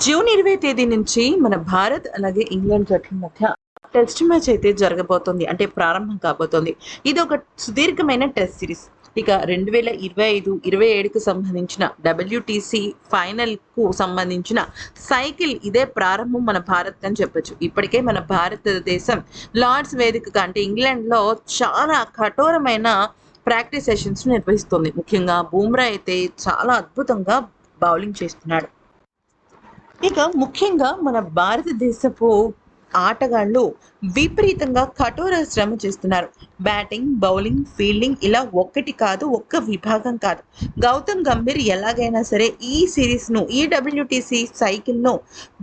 June ఇరవై తేదీ నుంచి మన భారత్ అలాగే ఇంగ్లాండ్ జట్ల మధ్య టెస్ట్ మ్యాచ్ అయితే జరగబోతోంది. అంటే ప్రారంభం కాబోతోంది. ఇది ఒక సుదీర్ఘమైన టెస్ట్ సిరీస్. ఇక రెండు వేల ఇరవై ఐదు ఇరవై ఏడుకు సంబంధించిన డబ్ల్యూటీసీ ఫైనల్కు సంబంధించిన సైకిల్ ఇదే ప్రారంభం మన భారత్ అని చెప్పొచ్చు. ఇప్పటికే మన భారతదేశం లార్డ్స్ వేదికగా అంటే ఇంగ్లాండ్లో చాలా కఠోరమైన ప్రాక్టీస్ సెషన్స్ నిర్వహిస్తుంది. ముఖ్యంగా బూమ్రా అయితే చాలా అద్భుతంగా బౌలింగ్ చేస్తున్నాడు. ఇక ముఖ్యంగా మన భారతదేశపు ఆటగాళ్ళు విపరీతంగా కఠోర శ్రమ చేస్తున్నారు. బ్యాటింగ్ బౌలింగ్ ఫీల్డింగ్ ఇలా ఒక్కటి కాదు ఒక్క విభాగం కాదు. గౌతమ్ గంభీర్ ఎలాగైనా సరే ఈ సిరీస్ను ఈ డబ్ల్యూటీసీ సైకిల్ను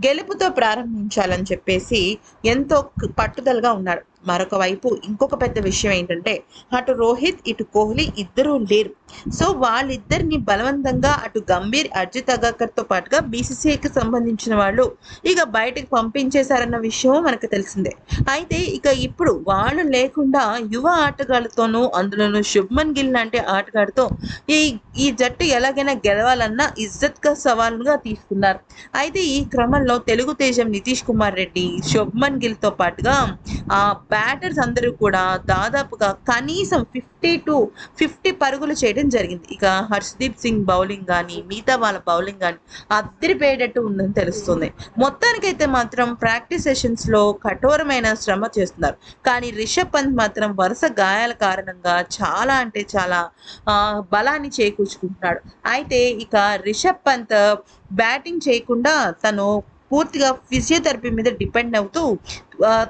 గెలుపుతో ప్రారంభించాలని చెప్పేసి ఎంతో పట్టుదలగా ఉన్నాడు మరొక వైపు ఇంకొక పెద్ద విషయం ఏంటంటే అటు రోహిత్ ఇటు కోహ్లీ ఇద్దరూ లేరు. సో వాళ్ళిద్దరిని బలవంతంగా అటు గంభీర్ అర్జిత్ అగాకర్తో పాటుగా బీసీసీఐకి సంబంధించిన వాళ్ళు ఇక బయటకు పంపించేశారన్న విషయం మనకు తెలిసిందే. అయితే ఇక ఇప్పుడు వాళ్ళు లేకుండా యువ ఆటగాళ్ళతోనూ అందులోనూ శుభ్మన్ గిల్ లాంటి ఆటగాడితో ఈ ఈ జట్టు ఎలాగైనా గెలవాలన్న ఇజ్జత్గా సవాలుగా తీసుకున్నారు అయితే ఈ క్రమంలో తెలుగుదేశం నితీష్ కుమార్ రెడ్డి శుభ్మన్ గిల్తో పాటుగా ఆ బ్యాటర్స్ అందరూ కూడా దాదాపుగా కనీసం ఫిఫ్టీ టు ఫిఫ్టీ పరుగులు చేయడం జరిగింది. ఇక హర్షదీప్ సింగ్ బౌలింగ్ కానీ మిగతా వాళ్ళ బౌలింగ్ కానీ అద్దరిపోయేటట్టు ఉందని తెలుస్తుంది. మొత్తానికైతే మాత్రం ప్రాక్టీస్ సెషన్స్లో కఠోరమైన శ్రమ చేస్తున్నారు. కానీ రిషబ్ పంత్ మాత్రం వరుస గాయాల కారణంగా చాలా అంటే చాలా ఆ, బలాన్ని చేకూర్చుకుంటున్నాడు. అయితే ఇక రిషబ్ పంత్ బ్యాటింగ్ చేయకుండా తను పూర్తిగా ఫిజియోథెరపీ మీద డిపెండ్ అవుతూ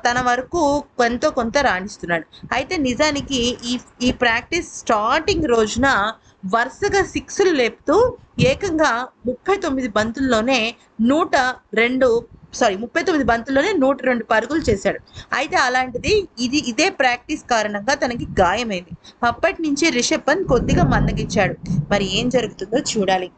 తన వరకు కొంత కొంత రాణిస్తున్నాడు. అయితే నిజానికి ఈ ఈ ప్రాక్టీస్ స్టార్టింగ్ రోజున వరుసగా సిక్స్లు లేపుతూ ఏకంగా ముప్పై తొమ్మిది బంతుల్లోనే నూట రెండు సారీ ముప్పై తొమ్మిది బంతుల్లోనే నూట రెండు పరుగులు చేశాడు. అయితే అలాంటిది ఇది ఇదే ప్రాక్టీస్ కారణంగా తనకి గాయమైంది. అప్పటి నుంచి రిషబ్ పంత్ కొద్దిగా మందగించాడు. మరి ఏం జరుగుతుందో చూడాలి.